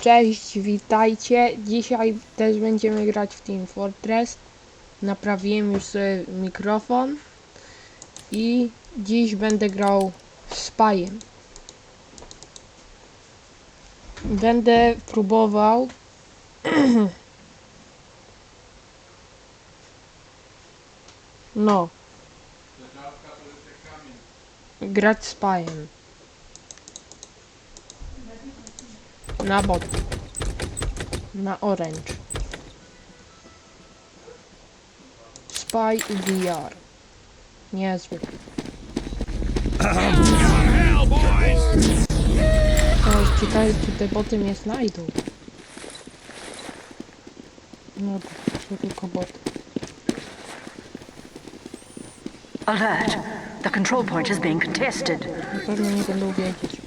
Cześć, witajcie. Dzisiaj też będziemy grać w Team Fortress. Naprawiłem już sobie mikrofon i dziś będę grał z Pajem. Będę próbował no grać z Pajem. Na bot. Na orange. Spy VR. Niezły. O, ciekawe, czy te boty mnie znajdą. No, to tylko boty. Alert! The control point is being contested. Pewno nie będą wiedzieć.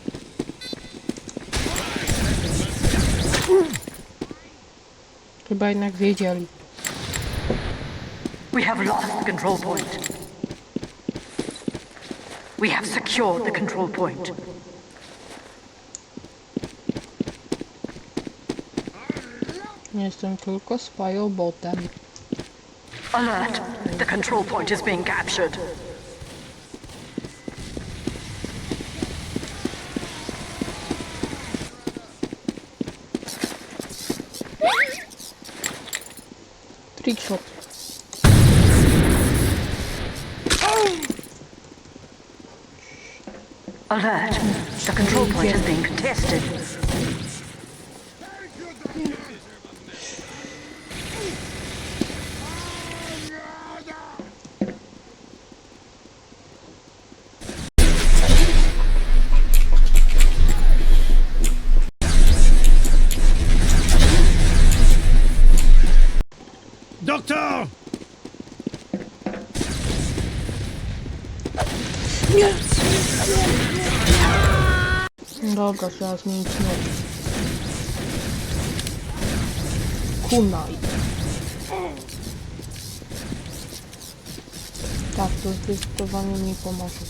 Chyba jednak wiedzieli. We have lost the control point. We have secured the control point. Jestem tylko spają botem. Alert! The control point is being captured. Trickshot. Alert! The control point is being contested. Doktor! Dobra, trzeba zmienić noc. Kunaj. Tak, to zdecydowanie mi pomoże.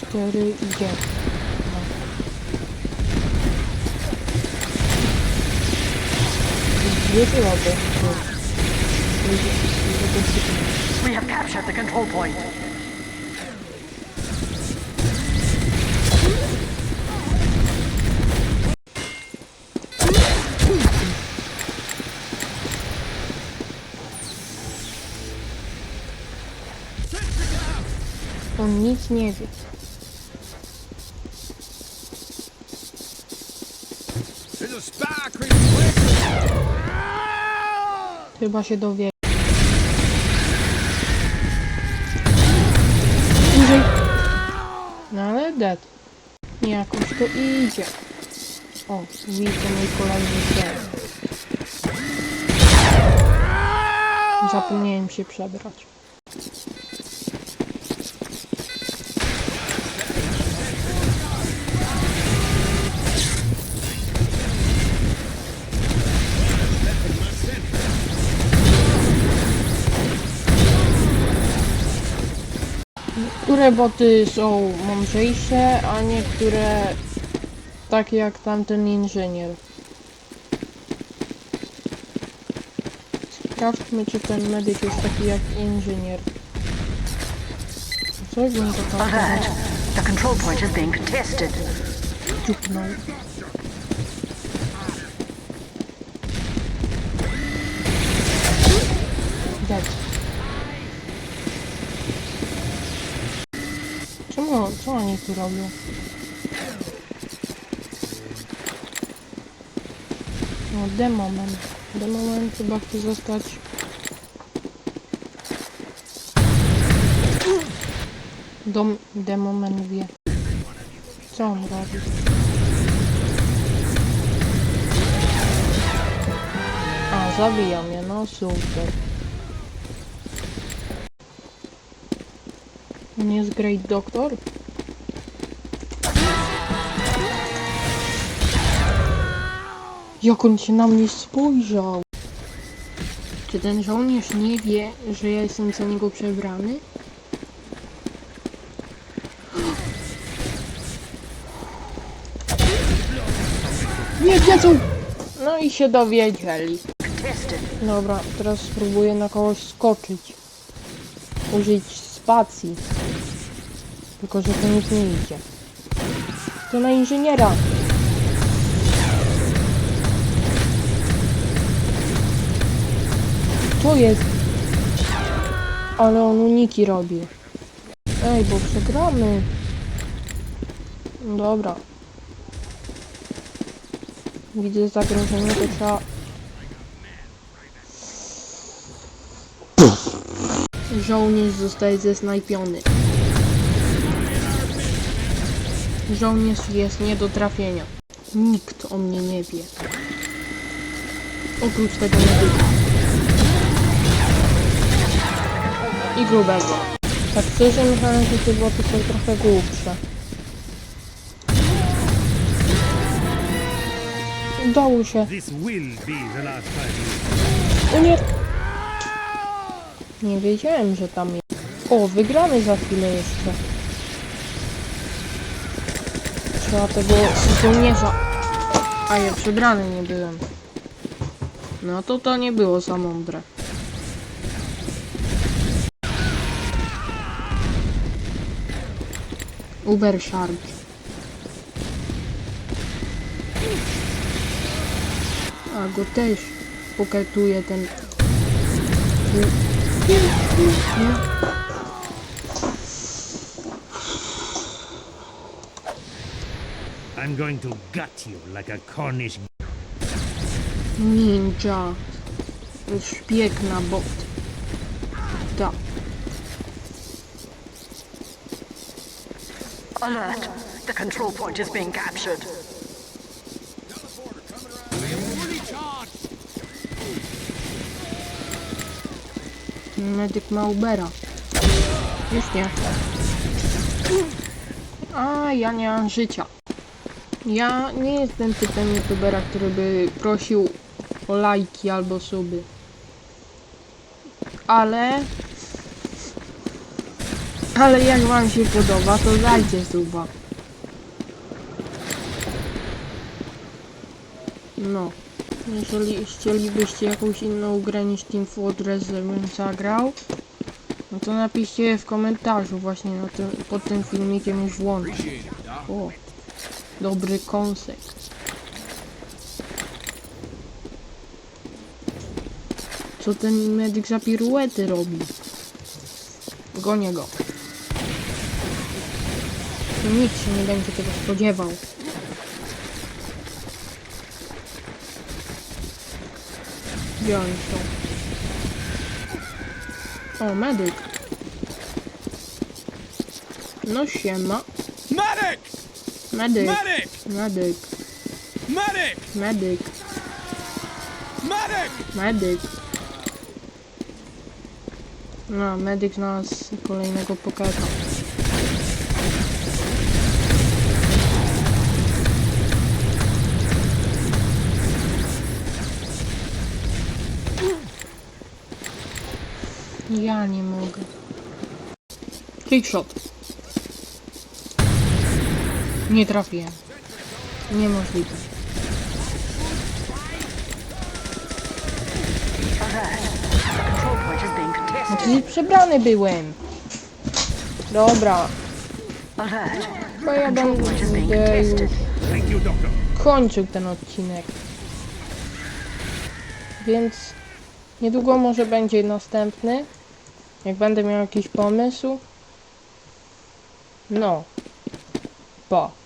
Cztery idzie. No. We have captured the control point. On nic nie. Chyba się dowie. No ale dead. Nie, jakoś to idzie. O, widzę mój kolejny cel. Zapomniałem się przebrać. Niektóre boty są mądrzejsze, a niektóre takie jak tamten inżynier. Sprawdźmy, czy ten medyk jest taki jak inżynier. Coś bym to tam Alert! The control point is being contested. dziupnął. Dead. Czemu, co oni tu robią? No, demoman. Demoman chyba chce zostać... Dom... Demoman wie. Co on robi? A, zabija mnie, no super. Nie jest Great Doctor? Jak on się na mnie spojrzał? Czy ten żołnierz nie wie, że ja jestem za niego przebrany? Nie wiedzą! No i się dowiedzieli. Dobra, teraz spróbuję na kogoś skoczyć. Użyć spacji. Tylko, że to nic nie idzie. To na inżyniera. To jest. Ale on uniki robi. Ej, bo przegramy. Dobra. Widzę zagrożenie, to trzeba Żołnierz zostaje zesnajpiony. Żołnierz jest nie do trafienia. Nikt o mnie nie wie. Oprócz tego medyka. I grubego. Tak szczerze że te boty są trochę głupsze. Udało się. This nie! Wiedziałem, że tam jest. O, wygramy za chwilę jeszcze. Trzeba tego żołnierza. A ja przebrany nie byłem. No to to nie było za mądre. Uber Shark. A go też poketuje ten I'm going to gut you like a Cornish Ninja. Szpieg na bot. Tak. Alert. The control point is being captured. Medyk ma Ubera. Już nie. A ja nie mam życia. Ja nie jestem typem youtubera, który by prosił o lajki albo suby. Ale... Ale jak wam się podoba, to dajcie suba. No. Jeżeli chcielibyście jakąś inną grę niż Team Fortress, żebym zagrał, no to napiszcie w komentarzu właśnie na tym, pod tym filmikiem już włączę. O, dobry kąsek. Co ten medyk za piruety robi? Gonię go. Nikt się nie będzie tego spodziewał. Gdzie oni są? O, medyk. No siema. Medic! Medyk. Medic! Medyk. Medic! Medyk. Medic! Medyk. No, medyk znalazł kolejnego poketa. Ja nie mogę. Trickshot. Nie trafiłem. Niemożliwe. No contested. przecież przebrany byłem. Dobra, bo ja będę kończył ten odcinek. Więc niedługo może będzie następny. Jak będę miał jakiś pomysł. No. Pa.